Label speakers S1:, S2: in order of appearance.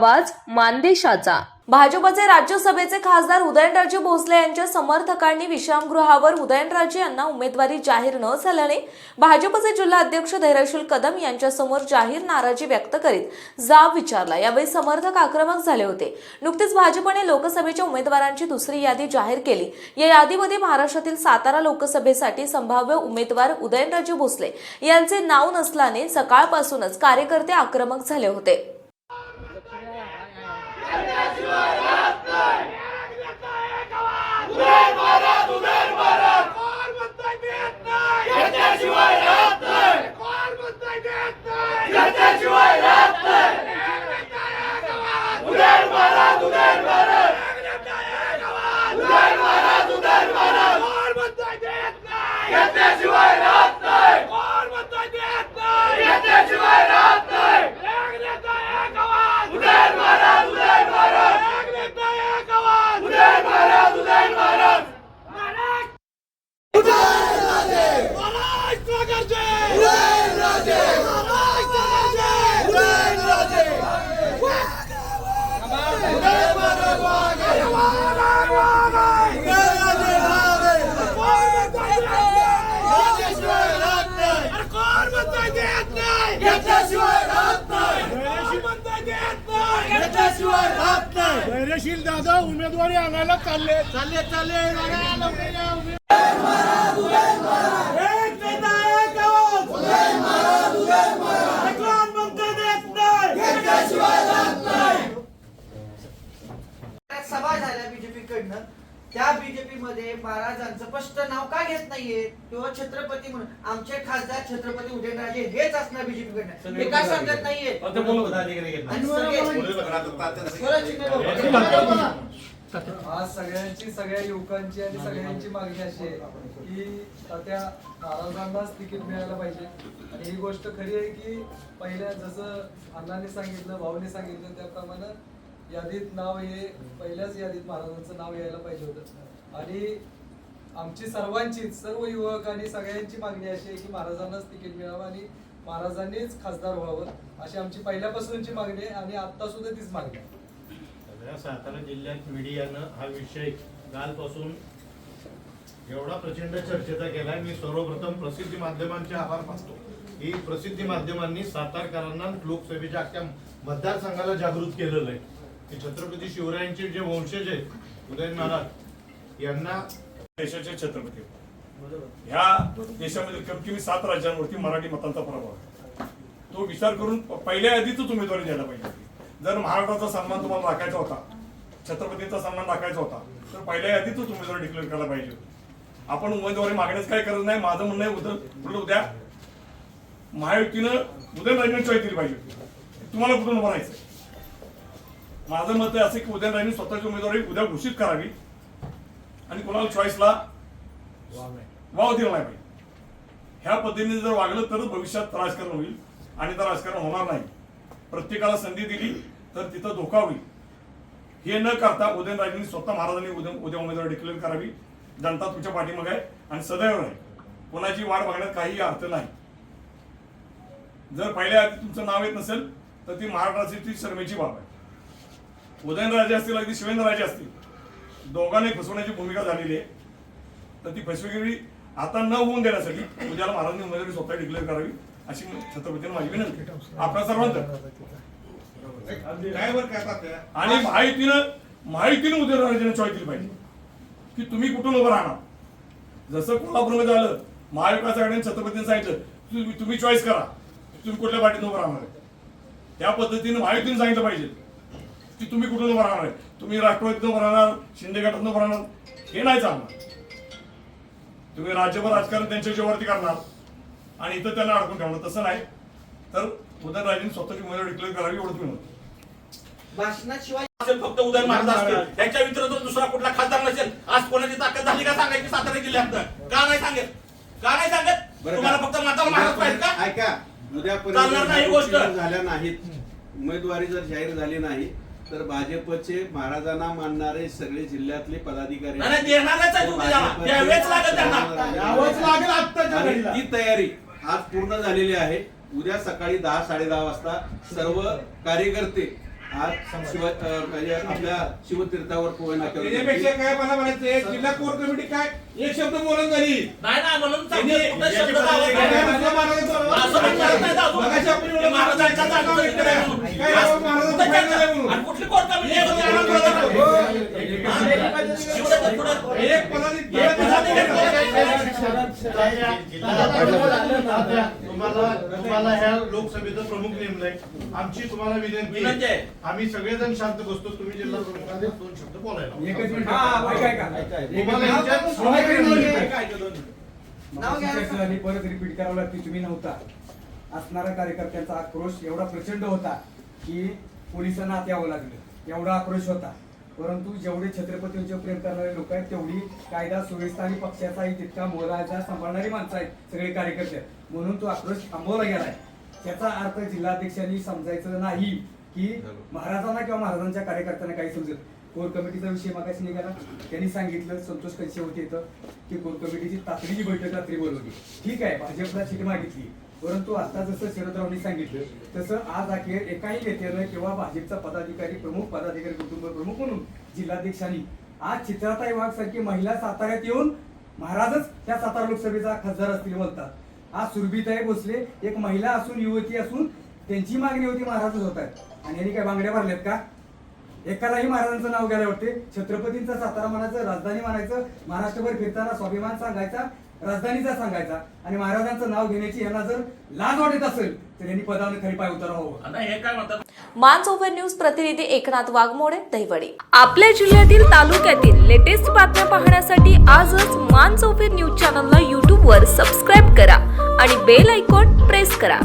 S1: आवाज मानदेशाचा. भाजपचे राज्यसभेचे खासदार उदयनराजे भोसले यांच्या समर्थकांनी विश्रामगृहावर उदयनराजे यांना उमेदवारी जाहीर न झाल्याने भाजपचे जिल्हा अध्यक्ष धैर्यशील कदम यांच्यासमोर जाहीर नाराजी व्यक्त करीत जाब विचारला. यावेळी समर्थक आक्रमक झाले होते. नुकतीच भाजपने लोकसभेच्या उमेदवारांची दुसरी यादी जाहीर केली. या यादीमध्ये महाराष्ट्रातील सातारा लोकसभेसाठी संभाव्य उमेदवार उदयनराजे भोसले यांचे नाव नसल्याने सकाळपासूनच कार्यकर्ते आक्रमक झाले होते.
S2: याच्याशिवाय राहत नाही कोण म्हणतोय देत नाही याच्याशिवाय राहत नाही उदय महाराज उदय महाराज उदय महाराज उदय महाराज कोण म्हणतोय देत नाही याच्याशिवाय राहत नाही कोण म्हणतोय देत नाही याच्याशिवाय राहत नाही एक नेता एक आवाज उदय महाराज उदय महाराज एक नेता एक आवाज उदय महाराज उदय महाराज महाराज महाराष्ट्र गरजे उदयनराजे महाराष्ट्र गरजे उदयनराजे उदय महाराज वागे महाराज वागे उदयनराजे वागे कोण म्हणतोय देत नाही याच्याशिवाय राहत नाही अरे कोण म्हणतोय देत नाही याच्याशिवाय राहत नाही धैर्यशील म्हणतोय देत नाही याच्याशिवाय राहत नाही. धैर्यशील दादा उमेदवारी आणायला चालले. चालले चालले. उमेदवार
S3: सभा झाल्या बीजेपी कडनं. त्या बीजेपी मध्ये महाराजांचं स्पष्ट नाव का घेत नाहीये? किंवा छत्रपती म्हणून? आमचे खासदार छत्रपती उदयनराजे हेच असणार बीजेपी कडनं हे का सांगत नाहीये.
S4: आज सगळ्यांची सगळ्या युवकांची आणि सगळ्यांची मागणी अशी आहे की त्या महाराजांनाच तिकीट मिळायला पाहिजे. आणि ही गोष्ट खरी आहे की पहिल्या जसं अण्णाने सांगितलं भाऊने सांगितलं त्याप्रमाणे यादीत नाव हे पहिल्याच यादीत महाराजांचं नाव यायला पाहिजे होतं. आणि आमची सर्वांची सर्व युवक आणि सगळ्यांची मागणी अशी आहे की महाराजांनाच तिकीट मिळावं आणि महाराजांनीच खासदार व्हावं अशी आमची पहिल्यापासूनची मागणी आहे आणि आता सुद्धा तीच मागणी आहे.
S5: सगळ्या सातारा जिल्ह्यात मीडियानं हा विषय कालपासून एवढा प्रचंड चर्चेचा केला मी सर्वप्रथम प्रसिद्धी माध्यमांचे आभार मानतो. ही प्रसिद्धी माध्यमांनी सातारकरांना लोकसभेच्या अख्ख्या मतदारसंघाला जागृत केलेलं आहे. की छत्रपती शिवरायांचे जे वंशज आहेत उदय महाराज यांना
S6: देशाचे छत्रपती. ह्या देशामध्ये कमीत कमी सात राज्यांवरती मराठी मतांचा प्रभाव आहे. तो विचार करून पहिल्या यादीतच उमेदवारी द्यायला पाहिजे जर महाराष्ट्राचा सन्मान तुम्हाला राखायचा होता छत्रपतींचा सन्मान राखायचा होता तर पहिल्या यादीतच उमेदवारी डिक्लेअर करायला पाहिजे आपण उमेदवारी मागण्यास काय करत नाही माझं म्हणणं आहे उद्या उलट उद्या महायुतीनं उदयनराजेंना चॉईस दिली पाहिजे तुम्हाला कुठून म्हणायचं माझं मत आहे असं की उदयनराजेंनी स्वतःची उमेदवारी उद्या घोषित करावी. आणि कोणाला चॉईसला वाव दिला नाही पाहिजे. ह्या पद्धतीने जर वागलं तरच भविष्यात राजकारण होईल आणि तर राजकारण होणार नाही. प्रत्येकाला संधी दिली तर तिथं धोका होईल. हे न करता उदयनराजेंनी स्वतः महाराजांनी उद्या उद्या उमेदवारी डिक्लेअर करावी. जनता तुमच्या पाठीमागे आहे आणि सदैव आहे कोणाची वाट बघण्यात काही अर्थ नाही. जर पहिल्या आधी तुमचं नाव येत नसेल तर ती महाराष्ट्राची शर्मेची बाब आहे. उदयनराजे असतील अगदी शिवेंद्रराजे असतील दोघांनी फसवण्याची भूमिका झालेली आहे. तर ती फसवेगिरी आता न होऊन देण्यासाठी उद्याला महाराजांनी उमेदवारी स्वतः डिक्लेअर करावी अशी छत्रपतींना माझी विनंती आपल्या सर्वांचं? आणि माहितीनं माहितीनं उदयनराजेने चॉईस दिली पाहिजे. की तुम्ही कुठून उभं राहणार? जसं कोल्हापूरमध्ये झालं महाविकास आघाडीने छत्रपतींनी सांगितलं तुम्ही तुम्ही चॉईस करा. तुम्ही कुठल्या पार्टीत उभं राहणार त्या पद्धतीने माहितीने सांगितलं पाहिजे. की तुम्ही कुठून उभं राहणार आहे? तुम्ही राष्ट्रवादीत उभं राहणार शिंदे गटात उभं राहणार हे नाही चालणार. तुम्ही राज्यभर राजकारण त्यांच्या जीवावरती करणार आणि इथं त्यांना अडकून ठेवणार. तसं नाही. तर उदयनराजेंनी स्वतःची उमेदवारी डिक्लेअर करावी एवढंच मी म्हणतो.
S3: भाषणाशिवाय
S7: असेल फक्त उदयन महाराज असतील. त्याच्या व्यतिरिक्त दुसरा कुठला खासदार नसेल. आज कोणाची ताकद झाली का सांगायची सातारा जिल्ह्यात? का नाही सांगत? का नाही सांगत?
S8: बरं
S7: तुम्हाला? फक्त माताला महाराज पाहिजे का?
S8: ऐका
S7: चालणार नाही ही गोष्ट.
S8: उद्यापर्यंत झाल्या नाहीत. उमेदवारी जर जाहीर झाली नाही तर भाजपचे महाराजांना मानणारे सगळे जिल्ह्यातले पदाधिकारी
S7: नाही, नाही, देणारच आहे तुम्ही त्याला.
S8: भाजपचे
S7: द्यावेच लागेल त्यांना.
S2: यावंच लागेल आत्ताच्या
S8: आणि
S2: घडीला.
S8: ती तयारी आज पूर्ण झालेली आहे उद्या सकाळी दहा साडे दहा वाजता सर्व कार्यकर्ते आज शिव अं, म्हणजे आपल्या शिवतीर्थावर पोहे
S2: त्याच्यापेक्षा काय मला म्हणायचं जिल्हा कोर कमिटी काय एक शब्द बोलून झाली
S7: नाही ना म्हणून
S2: त्यांनी-
S7: सांगतो, कुठं शब्द
S5: याची
S7: लावत
S2: काय
S7: नाही.
S2: म्हटलं महाराजांचं?
S7: असं म्हणतात नाही कुठली कोर्ट कमिटी
S5: तुम्हाला तुम्हाला ह्या लोकसभेचं प्रमुख नेमलंय आमची तुम्हाला विनंती
S7: विनंती आहे.
S5: आम्ही सगळेजण शांत बसतो. तुम्ही जिल्हा प्रमुखांना दोन शब्द बोलायला
S2: हा.
S5: तुम्हाला
S3: नाव घ्या.
S4: परत रिपीट करावं लागते. तुम्ही नव्हता. असणारा कार्यकर्त्यांचा आक्रोश एवढा प्रचंड होता की पोलिसांना आत यावं लागलं. एवढा आक्रोश होता. परंतु जेवढे छत्रपतींचे प्रेम करणारे लोक आहेत तेवढी कायदा सुव्यवस्था आणि पक्षाचाही तितका मोलाचा सांभाळणारी माणसं आहेत सगळे कार्यकर्ते. म्हणून तो आक्रोश थांबवला गेलाय त्याचा अर्थ जिल्हाध्यक्षांनी समजायचं नाही की महाराजांना किंवा महाराजांच्या कार्यकर्त्यांना काही समजत कोर कमिटीचा विषय मागाशी निघाला. त्यांनी सांगितलं संतोष कनशे होते इथं की कोर कमिटीची तातडीची बैठक रात्री बोलवली. ठीक आहे भाजपला सीट मागितली. परंतु आता जसं शरदरावनी सांगितलं तसं आज अखेर एकाही नेत्यानं किंवा भाजपचा पदाधिकारी प्रमुख पदाधिकारी कुटुंब प्रमुख म्हणून जिल्हाध्यक्षांनी आज चित्राताई वाघ सारखी महिला साताऱ्यात येऊन महाराजच त्या सातारा लोकसभेचा खासदार असतील बोलतात आज सुरभीताई भोसले एक महिला असून युवती असून त्यांची मागणी होती महाराजच होत आहेत आणि यांनी काय बांगड्या भरल्यात का? एकालाही महाराजांचं नाव घ्यायला वाटते छत्रपतींचा सातारा म्हणायचं राजधानी म्हणायचं महाराष्ट्रभर फिरताना स्वाभिमान सांगायचा राजधानीचा सांगायचा आणि महाराजांचं नाव घेण्याची यांना जर लाज वाटत असेल तर यांनी पदावर खाली पाय उतरावं.
S7: आता हे काय म्हणतात?
S1: मानसोफर न्यूज प्रतिनिधी एकनाथ वाघमोडे दहिवडी. आपल्या जिल्ह्यातील तालुक्यातील लेटेस्ट बातम्या पाहण्यासाठी आजच मानसोफर न्यूज चॅनलला यूट्यूबवर सबस्क्राईब करा आणि बेल आयकॉन प्रेस करा.